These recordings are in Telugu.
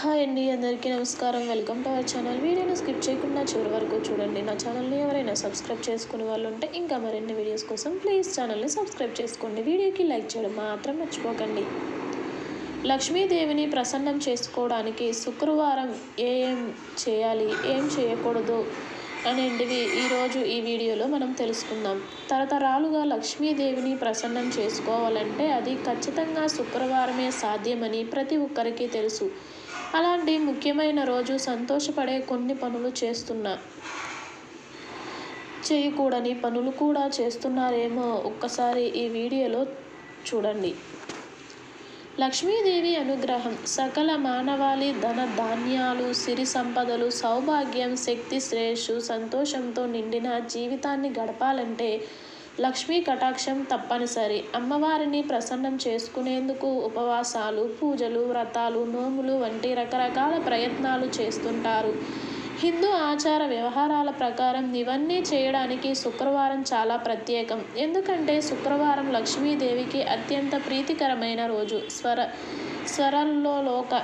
హాయ్ అండి అందరికీ నమస్కారం. Welcome to our channel. వీడియోని స్కిప్ చేయకుండా చివరి వరకు చూడండి. నా ఛానల్ని ఎవరైనా సబ్స్క్రైబ్ చేసుకునే వాళ్ళు ఉంటే ఇంకా మరిన్ని వీడియోస్ కోసం ప్లీజ్ ఛానల్ని సబ్స్క్రైబ్ చేసుకోండి. వీడియోకి లైక్ చేయడం మాత్రం మర్చిపోకండి. లక్ష్మీదేవిని ప్రసన్నం చేసుకోవడానికి శుక్రవారం ఏం చేయాలి ఏం చేయకూడదు అనేటివి ఈరోజు ఈ వీడియోలో మనం తెలుసుకుందాం. తరతరాలుగా లక్ష్మీదేవిని ప్రసన్నం చేసుకోవాలంటే అది ఖచ్చితంగా శుక్రవారమే సాధ్యమని ప్రతి ఒక్కరికి తెలుసు. అలాంటి ముఖ్యమైన రోజు సంతోషపడే కొన్ని పనులు చేస్తున్నా. చేయకూడని పనులు కూడా చేస్తున్నారేమో ఒక్కసారి ఈ వీడియోలో చూడండి. లక్ష్మీదేవి అనుగ్రహం సకల మానవాళి ధన ధాన్యాలు సిరి సంపదలు సౌభాగ్యం శక్తి శ్రేయస్సు సంతోషంతో నిండిన జీవితాన్ని గడపాలంటే లక్ష్మీ కటాక్షం తప్పనిసరి. అమ్మవారిని ప్రసన్నం చేసుకునేందుకు ఉపవాసాలు పూజలు వ్రతాలు నోములు వంటి రకరకాల ప్రయత్నాలు చేస్తుంటారు. హిందూ ఆచార వ్యవహారాల ప్రకారం ఇవన్నీ చేయడానికి శుక్రవారం చాలా ప్రత్యేకం. ఎందుకంటే శుక్రవారం లక్ష్మీదేవికి అత్యంత ప్రీతికరమైన రోజు. స్వర స్వరంలో లోక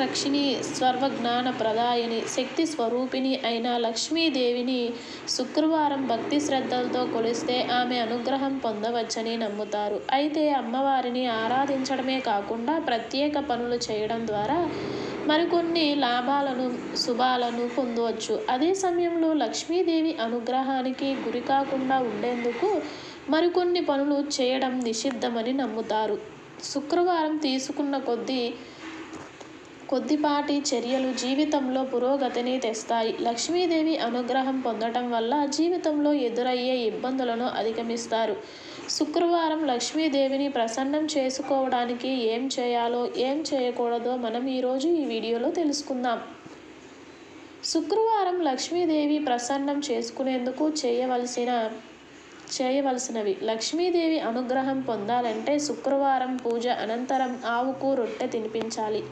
రక్షిణి సర్వజ్ఞాన ప్రదాయని శక్తి స్వరూపిణి అయిన లక్ష్మీదేవిని శుక్రవారం భక్తి శ్రద్ధలతో కొలిస్తే ఆమె అనుగ్రహం పొందవచ్చని నమ్ముతారు. అయితే అమ్మవారిని ఆరాధించడమే కాకుండా ప్రత్యేక పనులు చేయడం ద్వారా మరికొన్ని లాభాలను శుభాలను పొందవచ్చు. అదే సమయంలో లక్ష్మీదేవి అనుగ్రహానికి గురి కాకుండా ఉండేందుకు మరికొన్ని పనులు చేయడం నిషిద్ధమని నమ్ముతారు. శుక్రవారం తీసుకున్న కొద్దీ కొద్దిపాటి చర్యలు జీవితంలో పురోగతిని తెస్తాయి. లక్ష్మీదేవి అనుగ్రహం పొందటం వల్ల జీవితంలో ఎదురయ్యే ఇబ్బందులను అధిగమిస్తారు. శుక్రవారం లక్ష్మీదేవిని ప్రసన్నం చేసుకోవడానికి ఏం చేయాలో ఏం చేయకూడదో మనం ఈరోజు ఈ వీడియోలో తెలుసుకుందాం. శుక్రవారం లక్ష్మీదేవి ప్రసన్నం చేసుకునేందుకు చేయవలసిన చేయవలసినవి. లక్ష్మీదేవి అనుగ్రహం పొందాలంటే శుక్రవారం పూజ అనంతరం ఆవుకు రొట్టె తినిపించాలి.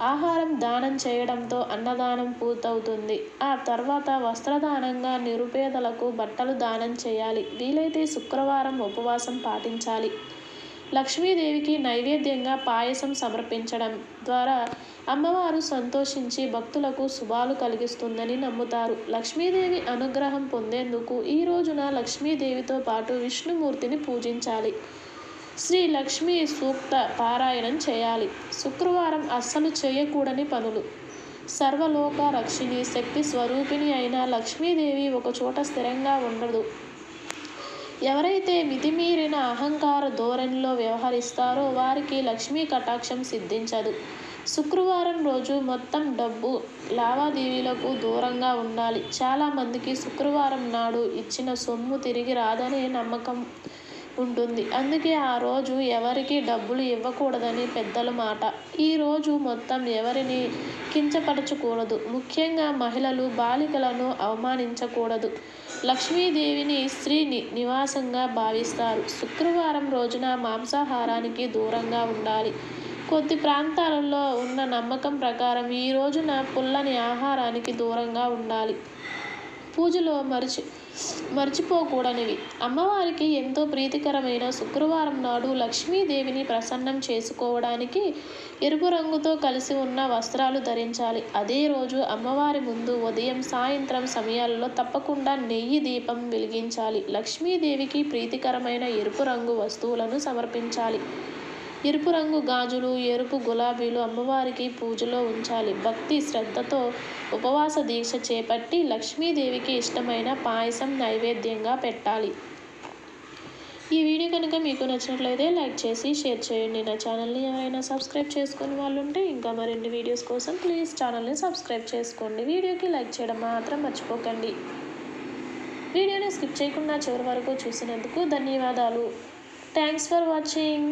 ఆహారం దానం చేయడంతో అన్నదానం పూర్తవుతుంది. ఆ తర్వాత వస్త్రదానంగా నిరుపేదలకు బట్టలు దానం చేయాలి. వీలైతే శుక్రవారం ఉపవాసం పాటించాలి. లక్ష్మీదేవికి నైవేద్యంగా పాయసం సమర్పించడం ద్వారా అమ్మవారు సంతోషించి భక్తులకు శుభాలు కలిగిస్తుందని నమ్ముతారు. లక్ష్మీదేవి అనుగ్రహం పొందేందుకు ఈ రోజున లక్ష్మీదేవితో పాటు విష్ణుమూర్తిని పూజించాలి. శ్రీ లక్ష్మీ సూక్త పారాయణం చేయాలి. శుక్రవారం అస్సలు చేయకూడని పనులు. సర్వలోక రక్షిణి శక్తి స్వరూపిణి అయిన లక్ష్మీదేవి ఒకచోట స్థిరంగా ఉండదు. ఎవరైతే మితిమీరిన అహంకార ధోరణిలో వ్యవహరిస్తారో వారికి లక్ష్మీ కటాక్షం సిద్ధించదు. శుక్రవారం రోజు మొత్తం డబ్బు లావాదేవీలకు దూరంగా ఉండాలి. చాలామందికి శుక్రవారం నాడు ఇచ్చిన సొమ్ము తిరిగి రాదనే నమ్మకం ఉంటుంది. అందుకే ఆ రోజు ఎవరికి డబ్బులు ఇవ్వకూడదని పెద్దల మాట. ఈ రోజు మొత్తం ఎవరిని కించపరచకూడదు. ముఖ్యంగా మహిళలు బాలికలను అవమానించకూడదు. లక్ష్మీదేవిని స్త్రీని నివాసంగా భావిస్తారు. శుక్రవారం రోజున మాంసాహారానికి దూరంగా ఉండాలి. కొద్ది ప్రాంతాలలో ఉన్న నమ్మకం ప్రకారం ఈ రోజున పుల్లని ఆహారానికి దూరంగా ఉండాలి. పూజలో మరిచి మర్చిపోకూడనివి. అమ్మవారికి ఎంతో ప్రీతికరమైన శుక్రవారం నాడు లక్ష్మీదేవిని ప్రసన్నం చేసుకోవడానికి ఎరుపు రంగుతో కలిసి ఉన్న వస్త్రాలు ధరించాలి. అదే రోజు అమ్మవారి ముందు ఉదయం సాయంత్రం సమయాల్లో తప్పకుండా నెయ్యి దీపం వెలిగించాలి. లక్ష్మీదేవికి ప్రీతికరమైన ఎరుపు రంగు వస్తువులను సమర్పించాలి. ఎరుపు రంగు గాజులు ఎరుపు గులాబీలు అమ్మవారికి పూజలో ఉంచాలి. భక్తి శ్రద్ధతో ఉపవాస దీక్ష చేపట్టి లక్ష్మీదేవికి ఇష్టమైన పాయసం నైవేద్యంగా పెట్టాలి. ఈ వీడియో కనుక మీకు నచ్చినట్లయితే లైక్ చేసి షేర్ చేయండి. నా ఛానల్ని ఎవరైనా సబ్స్క్రైబ్ చేసుకుని వాళ్ళు ఉంటే ఇంకా మరిన్ని వీడియోస్ కోసం ప్లీజ్ ఛానల్ని సబ్స్క్రైబ్ చేసుకోండి. వీడియోకి లైక్ చేయడం మాత్రం మర్చిపోకండి. వీడియోని స్కిప్ చేయకుండా చివరి వరకు చూసినందుకు ధన్యవాదాలు. Thanks for watching.